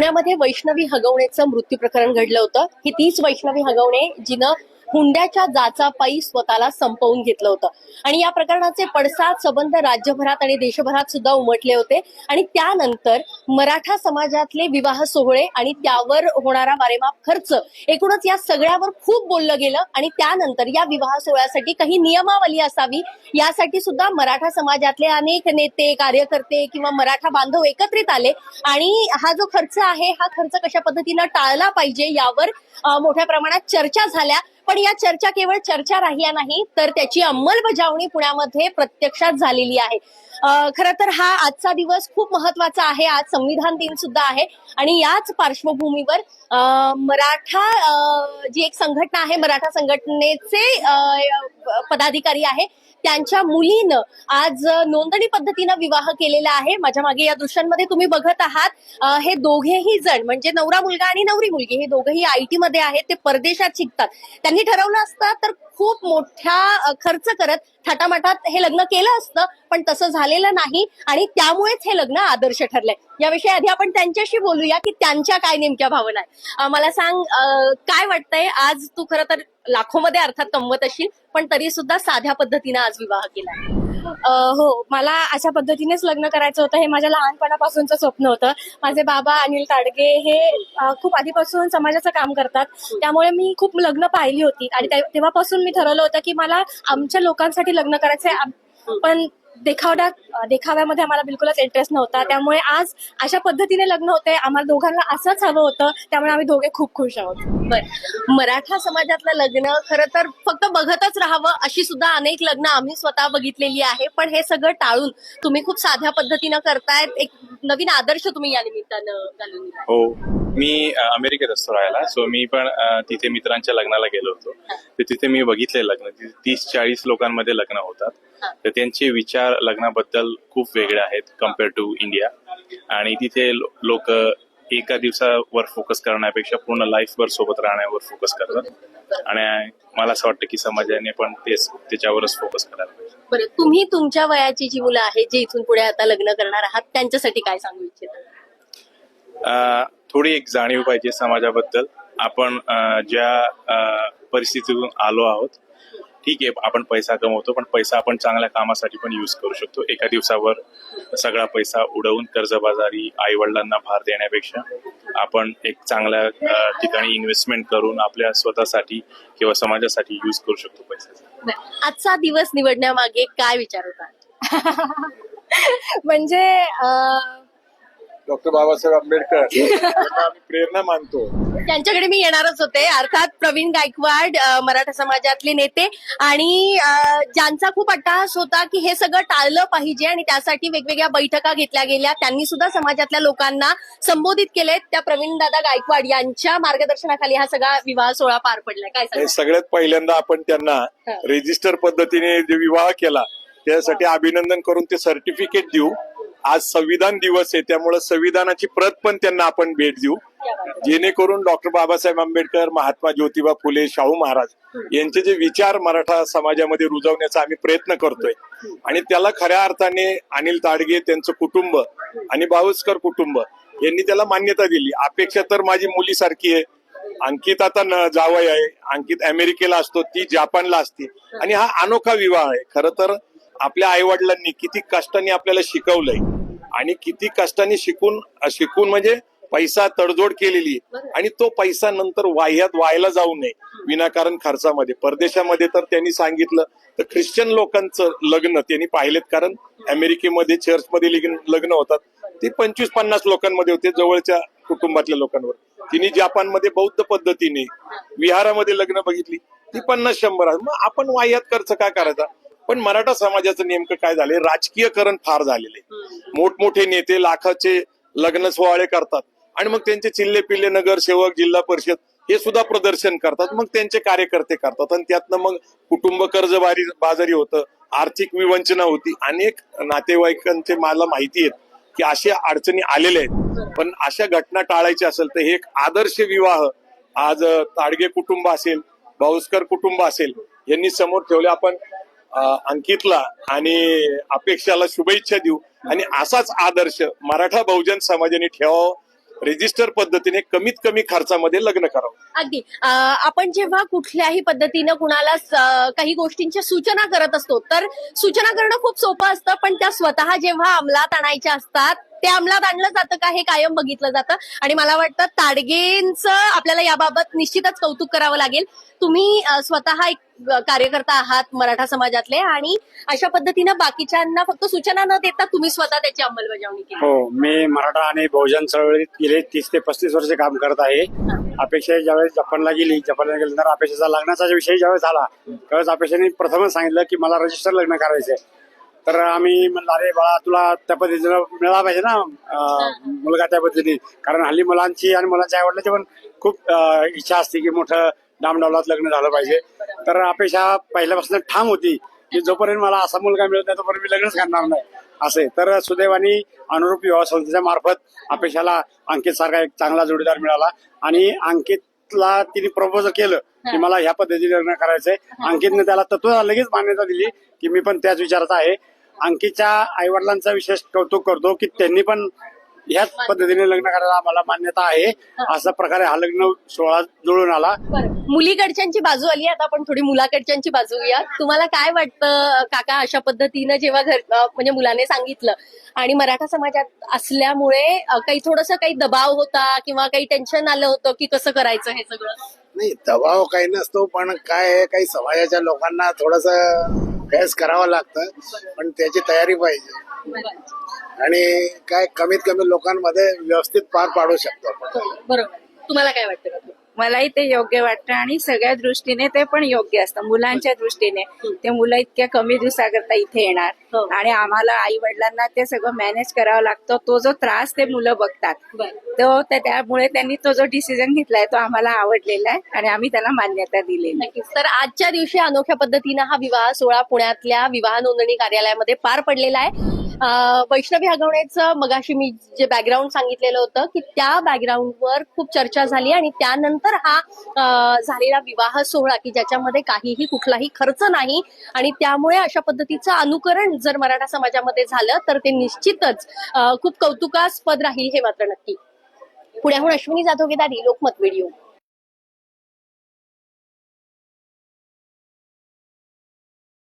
पुण्यामध्ये वैष्णवी हगवणेचं मृत्यू प्रकरण घडलं होतं. ही तीच वैष्णवी हगवणे जिनं हुंड्याच्या जाचापायी स्वतःला संपवून घेतलं होतं. आणि या प्रकरणाचे पडसाद संबंध राज्यभरात आणि देशभरात सुद्धा उमटले होते. आणि त्यानंतर मराठा समाजातले विवाह सोहळे आणि त्यावर होणारा वारेमाप खर्च एकूणच या सगळ्यावर खूप बोललं गेलं. आणि त्यानंतर या विवाह सोहळ्यासाठी काही नियमावली असावी यासाठी सुद्धा मराठा समाजातले अनेक नेते कार्यकर्ते किंवा मराठा बांधव एकत्रित आले. आणि हा जो खर्च आहे हा खर्च कशा पद्धतीनं टाळला पाहिजे यावर मोठ्या प्रमाणात चर्चा झाल्या. पण या चर्चा केवळ चर्चा राहिल्या नाही तर त्याची अंमलबजावणी पुण्यामध्ये प्रत्यक्षात झालेली आहे. खर तर हा आजचा दिवस खूप महत्त्वाचा आहे आज संविधान दिन सुद्धा आहे. आणि याच पार्श्वभूमीवर मराठा जी एक संघटना आहे मराठा संघटनेचे पदाधिकारी आहे त्यांच्या मुलीनं आज नोंदणी पद्धतीनं विवाह केलेला आहे. माझ्या मागे या दृश्यांमध्ये तुम्ही बघत आहात. हे दोघेही जण म्हणजे नवरा मुलगा आणि नवरी मुलगी हे दोघेही आयटी मध्ये आहेत ते परदेशात शिकतात. त्यांनी ठरवलं असतं तर खूप मोठ्या खर्च करत थाटामाटात हे लग्न केलं असतं. पण तसं झालेलं नाही आणि त्यामुळेच हे लग्न आदर्श ठरलंय. याविषयी आधी आपण त्यांच्याशी बोलूया की त्यांच्या काय नेमक्या भावना आहेत. मला सांग काय वाटतंय? आज तू खरं तर लाखोमध्ये अर्थात कमवत असशील पण तरी सुद्धा साध्या पद्धतीनं आज विवाह केला. हो मला अशा पद्धतीनेच लग्न करायचं होतं. हे माझ्या लहानपणापासूनचं स्वप्न होतं. माझे बाबा अनिल ताडगे हे खूप आधीपासून समाजाचं काम करतात. त्यामुळे मी खूप लग्न पाहिली होती. आणि तेव्हापासून मी ठरवलं होतं की मला आमच्या लोकांसाठी लग्न करायचंय. आहे पण देखावड्यात अ, देखाव्यामध्ये आम्हाला बिलकुलच इंटरेस्ट नव्हता. त्यामुळे आज अशा पद्धतीने लग्न होते आम्हाला दोघांना असंच हवं होतं. त्यामुळे आम्ही दोघे खूप खुश आहोत. बर. मराठा समाजातलं लग्न खरं तर फक्त बघतच राहावं अशी सुद्धा अनेक लग्न आम्ही स्वतः बघितलेली आहे. पण हे सगळं टाळून तुम्ही खूप साध्या पद्धतीनं करतायत. एक नवीन आदर्श तुम्ही या निमित्तानं घालून. हो. मी अमेरिकेत असतो राहायला. सो मी पण तिथे मित्रांच्या लग्नाला गेलो होतो. तर तिथे मी बघितले लग्न. तिथे तीस चाळीस लोकांमध्ये लग्न होतात. तर त्यांचे विचार लग्नाबद्दल खूप वेगळे आहेत कंपेअर टू इंडिया आणि तिथे लोक एका दिवसावर फोकस करण्यापेक्षा पूर्ण लाईफभर सोबत राहण्यावर फोकस करतात. आणि मला असं वाटतं की समाजाने पण तेच त्याच्यावरच फोकस करायला पाहिजे. बरं तुम्ही तुमच्या वयाची जी मुलं आहेत जे इथून पुढे आता लग्न करणार आहात त्यांच्यासाठी काय सांगू इच्छिता? थोडी एक जाणीव पाहिजे समाजाबद्दल. आपण ज्या परिस्थितीतून आलो आहोत ठीक आहे आपण पैसा कमवतो पण पैसा आपण चांगल्या कामासाठी पण यूज करू शकतो एका दिवसावर सगळा पैसा उडवून कर्जबाजारी आई वडिलांना भार देण्यापेक्षा आपण एक चांगल्या ठिकाणी इन्व्हेस्टमेंट करून आपल्या स्वतःसाठी किंवा समाजासाठी यूज करू शकतो पैसा. आजचा दिवस निवडण्यामागे काय विचार होता म्हणजे डॉक्टर बाबासाहेब आंबेडकर. यांना आम्ही प्रेरणा मानतो. त्यांच्याकडे मी येणारच होते. अर्थात प्रवीण गायकवाड अ, मराठा समाजातले नेते आणि अ, ज्यांचा खूप अट्टहास होता की हे सगळं टाळलं पाहिजे आणि त्यासाठी वेगवेगळ्या बैठका घेतल्या गेल्या. त्यांनी सुद्धा समाजातल्या लोकांना संबोधित केले त्या प्रवीण दादा गायकवाड यांच्या मार्गदर्शनाखाली हा सगळा विवाह सोहळा पार पडलाय काय हे सांगा सगळ्यात पहिल्यांदा आपण त्यांना हा. रेजिस्टर पद्धतीने जे विवाह केला त्यासाठी अभिनंदन करून ते सर्टिफिकेट देऊ. आज संविधान दिवस आहे त्यामुळे संविधानाची प्रत पण त्यांना आपण भेट देऊ. जेणेकरून डॉक्टर बाबासाहेब आंबेडकर महात्मा ज्योतिबा फुले शाहू महाराज यांचे जे विचार मराठा समाजामध्ये रुजवण्याचा आम्ही प्रयत्न करतोय. आणि त्याला खऱ्या अर्थाने अनिल ताडगे त्यांचं कुटुंब आणि बावस्कर कुटुंब यांनी त्याला मान्यता दिली. अपेक्षा तर माझी मुलीसारखी आहे. अंकित आता न जावई आहे. अंकित अमेरिकेला असतो ती जपानला असते. आणि हा अनोखा विवाह आहे. खर तर आपल्या आई वडिलांनी किती कष्टाने आपल्याला शिकवलंय. आणि किती कष्टाने शिकून शिकून म्हणजे पैसा तडजोड केलेली. आणि तो पैसा नंतर वाह्यात व्हायला जाऊ नये विनाकारण खर्चामध्ये. परदेशामध्ये तर त्यांनी सांगितलं तर ख्रिश्चन लोकांचं लग्न त्यांनी पाहिलेत कारण अमेरिकेमध्ये चर्चमध्ये लग्न लग्न होतात. ते पंचवीस पन्नास लोकांमध्ये होते जवळच्या कुटुंबातल्या लोकांवर. तिने जपानमध्ये बौद्ध पद्धतीने विहारामध्ये लग्न बघितली. ती पन्नास शंभर आहे. मग आपण वाह्यात खर्च काय करायचा? पण मराठा समाजाचं नेमकं काय झालंय? राजकीयकरण फार झालेलं आहे. मोठमोठे नेते लाखाचे लग्न सोहळे करतात. आणि मग त्यांचे चिल्ले पिल्ले नगरसेवक जिल्हा परिषद हे सुद्धा प्रदर्शन करतात. मग त्यांचे कार्यकर्ते करतात. आणि त्यातनं मग कुटुंब कर्जबारी बाजारी होतं आर्थिक विवंचना होती. अनेक नातेवाईकांचे मला माहिती आहेत की अशा अडचणी आलेल्या आहेत. पण अशा घटना टाळायच्या असेल तर हे एक आदर्श विवाह आज ताडगे कुटुंब असेल भाऊसकर कुटुंब असेल यांनी समोर ठेवले. आपण अंकितला आणि अपेक्षाला शुभेच्छा देऊ. आणि असाच आदर्श मराठा बहुजन समाजाने ठेवावा रजिस्टर पद्धतीने कमीत कमी खर्चामध्ये लग्न करावं. अगदी. आपण जेव्हा कुठल्याही पद्धतीनं कुणाला काही गोष्टींच्या सूचना करत असतो तर सूचना करणं खूप सोपं असतं पण त्या स्वतः जेव्हा अंमलात आणायच्या असतात ते अंमलात आणलं जातं का हे कायम बघितलं जातं. आणि मला वाटतं ताडगेंचं आपल्याला याबाबत निश्चितच कौतुक करावं लागेल. तुम्ही स्वतः एक कार्यकर्ता आहात मराठा समाजातले आणि अशा पद्धतीनं बाकीच्यांना फक्त सूचना न देता तुम्ही स्वतः त्याची अंमलबजावणी केली. हो मी मराठा आणि बहुजन चळवळीत गेले तीस ते पस्तीस वर्ष काम करत आहे. अपेक्षा ज्यावेळेस जपानला गेली जपानला गेल्यानंतर अपेक्षेचा लग्नाचा विषय ज्यावेळेस झाला त्यावेळेस अपेक्षेने प्रथमच सांगितलं की मला रजिस्टर लग्न करायचंय. तर आम्ही म्हणलं अरे बाळा तुला त्या पद्धतीनं मिळाला पाहिजे ना मुलगा त्या पद्धतीने. कारण हल्ली मुलांची आणि मुलांच्या आईवडिलांची पण खूप इच्छा असते की मोठं डामडावलात लग्न झालं पाहिजे. तर अपेक्षा पहिल्यापासून ठाम होती की जोपर्यंत मला असा मुलगा मिळत नाही तोपर्यंत मी लग्नच करणार नाही. असे. तर सुदैवानी अनुरूप विवाह संस्थेच्या मार्फत अपेक्षाला अंकित सारखा एक चांगला जोडीदार मिळाला. आणि अंकितला तिने प्रपोजल केलं की मला ह्या पद्धतीने लग्न करायचंय. अंकितने त्याला तत्व लगेच मान्यता दिली की मी पण त्याच विचारात आहे. अंकितच्या आई वडिलांचा विशेष कौतुक करतो की त्यांनी पण ह्याच पद्धतीने लग्न करायला आम्हाला मान्यता आहे. अशा प्रकारे हा लग्न सोहळा जुळून आला. मुलीकडच्यांची बाजू आली आता आपण थोडी मुलाकडच्यांची बाजू घेऊया. तुम्हाला काय वाटतं काका अशा पद्धतीनं जेव्हा घर म्हणजे मुलाने सांगितलं आणि मराठा समाजात असल्यामुळे काही थोडस काही दबाव होता किंवा काही टेन्शन आलं होतं की कसं करायचं हे सगळं? नाही दबाव काही नसतो पण काय आहे काही समाजाच्या लोकांना थोडस फेस करावं लागतं पण त्याची तयारी पाहिजे. आणि काय कमीत कमी लोकांमध्ये व्यवस्थित पार पाडू शकतो आपण. बरोबर. तुम्हाला काय वाटतं? मलाही ते योग्य वाटतं आणि सगळ्या दृष्टीने ते पण योग्य असतं. मुलांच्या दृष्टीने. ते मुलं इतक्या कमी दिवसाकरता इथे येणार. हो. आणि आम्हाला आई वडिलांना ते सगळं मॅनेज करावं लागतं. तो जो त्रास ते मुलं बघतात. तो त्या- त्यामुळे त्यांनी तो जो डिसिजन घेतलाय तो आम्हाला आवडलेला आहे आणि आम्ही त्याला मान्यता दिलेली आहे. नक्कीच. तर आजच्या दिवशी अनोख्या पद्धतीनं हा विवाह सोहळा पुण्यातल्या विवाह नोंदणी कार्यालयामध्ये पार पडलेला आहे. वैष्णवी हगवण्याचं मगाशी मी जे बॅकग्राऊंड सांगितलेलं होतं की त्या बॅकग्राऊंडवर खूप चर्चा झाली आणि त्यानंतर हा झालेला विवाह सोहळा की ज्याच्यामध्ये काहीही कुठलाही खर्च नाही आणि त्यामुळे अशा पद्धतीचं अनुकरण जर मराठा समाजामध्ये झालं तर ते निश्चितच खूप कौतुकास्पद राहील हे मात्र नक्की. पुण्याहून अश्विनी जाधव गेदारी लोकमत व्हिडिओ.